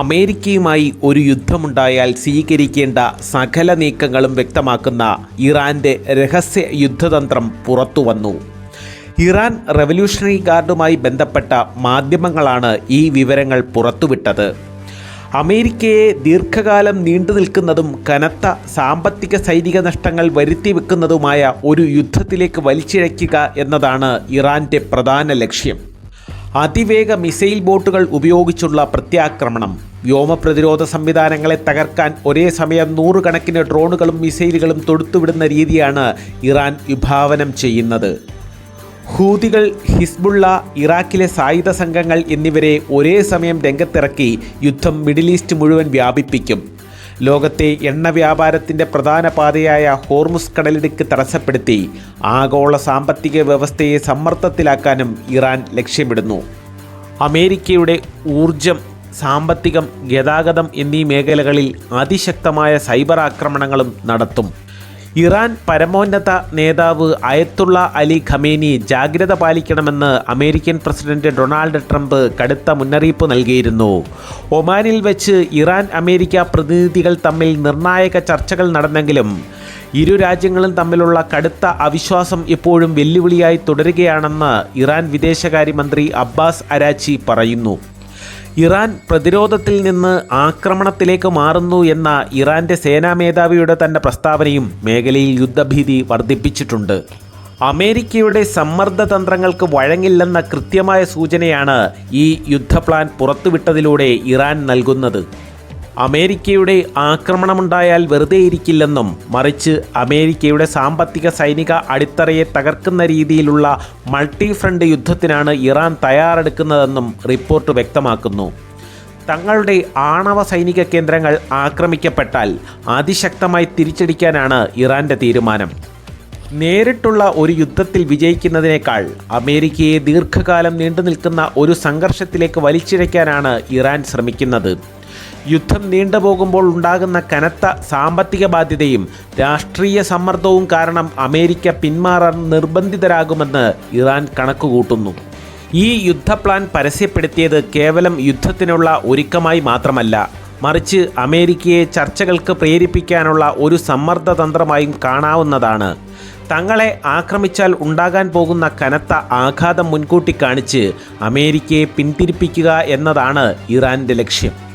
അമേരിക്കയുമായി ഒരു യുദ്ധമുണ്ടായാൽ സ്വീകരിക്കേണ്ട സകല നീക്കങ്ങളും വ്യക്തമാക്കുന്ന ഇറാന്റെ രഹസ്യ യുദ്ധതന്ത്രം പുറത്തുവന്നു. ഇറാൻ റവല്യൂഷണറി ഗാർഡുമായി ബന്ധപ്പെട്ട മാധ്യമങ്ങളാണ് ഈ വിവരങ്ങൾ പുറത്തുവിട്ടത്. അമേരിക്കയെ ദീർഘകാലം നീണ്ടു നിൽക്കുന്നതും കനത്ത സാമ്പത്തിക സൈനിക നഷ്ടങ്ങൾ വരുത്തി വെക്കുന്നതുമായ ഒരു യുദ്ധത്തിലേക്ക് വലിച്ചിഴയ്ക്കുക എന്നതാണ് ഇറാന്റെ പ്രധാന ലക്ഷ്യം. അതിവേഗ മിസൈൽ ബോട്ടുകൾ ഉപയോഗിച്ചുള്ള പ്രത്യാക്രമണം. വ്യോമ പ്രതിരോധ സംവിധാനങ്ങളെ തകർക്കാൻ ഒരേ സമയം നൂറുകണക്കിന് ഡ്രോണുകളും മിസൈലുകളും തൊടുത്തുവിടുന്ന രീതിയാണ് ഇറാൻ വിഭാവനം ചെയ്യുന്നത്. ഹൂതികൾ ഹിസ്ബുള്ള ഇറാഖിലെ സായുധ സംഘങ്ങൾ എന്നിവരെ ഒരേ സമയം രംഗത്തിറക്കി യുദ്ധം മിഡിൽ ഈസ്റ്റ് മുഴുവൻ വ്യാപിപ്പിക്കും. ലോകത്തെ എണ്ണ വ്യാപാരത്തിന്റെ പ്രധാന പാതയായ ഹോർമുസ് കടലിടുക്ക് തടസ്സപ്പെടുത്തി ആഗോള സാമ്പത്തിക വ്യവസ്ഥയെ സമ്മർദ്ദത്തിലാക്കാനും ഇറാൻ ലക്ഷ്യമിടുന്നു. അമേരിക്കയുടെ ഊർജം സാമ്പത്തികം ഗതാഗതം എന്നീ മേഖലകളിൽ അതിശക്തമായ സൈബർ ആക്രമണങ്ങളും നടത്തും. ഇറാൻ പരമോന്നത നേതാവ് അയത്തുള്ള അലി ഖമേനി ജാഗ്രത പാലിക്കണമെന്ന് അമേരിക്കൻ പ്രസിഡന്റ് ഡൊണാൾഡ് ട്രംപ് കടുത്ത മുന്നറിയിപ്പ് നൽകിയിരുന്നു. ഒമാനിൽ വെച്ച് ഇറാൻ അമേരിക്ക പ്രതിനിധികൾ തമ്മിൽ നിർണായക ചർച്ചകൾ നടന്നെങ്കിലും ഇരു രാജ്യങ്ങളും തമ്മിലുള്ള കടുത്ത അവിശ്വാസം ഇപ്പോഴും വെല്ലുവിളിയായി തുടരുകയാണെന്ന് ഇറാൻ വിദേശകാര്യമന്ത്രി അബ്ബാസ് അരാച്ചി പറയുന്നു. ഇറാൻ പ്രതിരോധത്തിൽ നിന്ന് ആക്രമണത്തിലേക്ക് മാറുന്നു എന്ന ഇറാന്റെ സേനാ മേധാവിയുടെ തന്നെ പ്രസ്താവനയും മേഖലയിൽ യുദ്ധഭീതി വർദ്ധിപ്പിച്ചിട്ടുണ്ട്. അമേരിക്കയുടെ സമ്മർദ്ദ തന്ത്രങ്ങൾക്ക് വഴങ്ങില്ലെന്ന കൃത്യമായ സൂചനയാണ് ഈ യുദ്ധപ്ലാൻ പുറത്തുവിട്ടതിലൂടെ ഇറാൻ നൽകുന്നത്. അമേരിക്കയുടെ ആക്രമണമുണ്ടായാൽ വെറുതെയിരിക്കില്ലെന്നും മറിച്ച് അമേരിക്കയുടെ സാമ്പത്തിക സൈനിക അടിത്തറയെ തകർക്കുന്ന രീതിയിലുള്ള മൾട്ടി ഫ്രണ്ട് യുദ്ധത്തിനാണ് ഇറാൻ തയ്യാറെടുക്കുന്നതെന്നും റിപ്പോർട്ട് വ്യക്തമാക്കുന്നു. തങ്ങളുടെ ആണവ സൈനിക കേന്ദ്രങ്ങൾ ആക്രമിക്കപ്പെട്ടാൽ അതിശക്തമായി തിരിച്ചടിക്കാനാണ് ഇറാന്റെ തീരുമാനം. നേരിട്ടുള്ള ഒരു യുദ്ധത്തിൽ വിജയിക്കുന്നതിനേക്കാൾ അമേരിക്കയെ ദീർഘകാലം നീണ്ടു നിൽക്കുന്ന ഒരു സംഘർഷത്തിലേക്ക് വലിച്ചിഴയ്ക്കാനാണ് ഇറാൻ ശ്രമിക്കുന്നത്. യുദ്ധം നീണ്ടുപോകുമ്പോൾ ഉണ്ടാകുന്ന കനത്ത സാമ്പത്തിക ബാധ്യതയും രാഷ്ട്രീയ സമ്മർദ്ദവും കാരണം അമേരിക്ക പിന്മാറാൻ നിർബന്ധിതരാകുമെന്ന് ഇറാൻ കണക്കുകൂട്ടുന്നു. ഈ യുദ്ധ പ്ലാൻ പരസ്യപ്പെടുത്തിയത് കേവലം യുദ്ധത്തിനുള്ള ഒരുക്കമായി മാത്രമല്ല മറിച്ച് അമേരിക്കയെ ചർച്ചകൾക്ക് പ്രേരിപ്പിക്കാനുള്ള ഒരു സമ്മർദ്ദതന്ത്രമായും കാണാവുന്നതാണ്. തങ്ങളെ ആക്രമിച്ചാൽ ഉണ്ടാകാൻ പോകുന്ന കനത്ത ആഘാതം മുൻകൂട്ടി കാണിച്ച് അമേരിക്കയെ പിന്തിരിപ്പിക്കുക എന്നതാണ് ഇറാന്റെ ലക്ഷ്യം.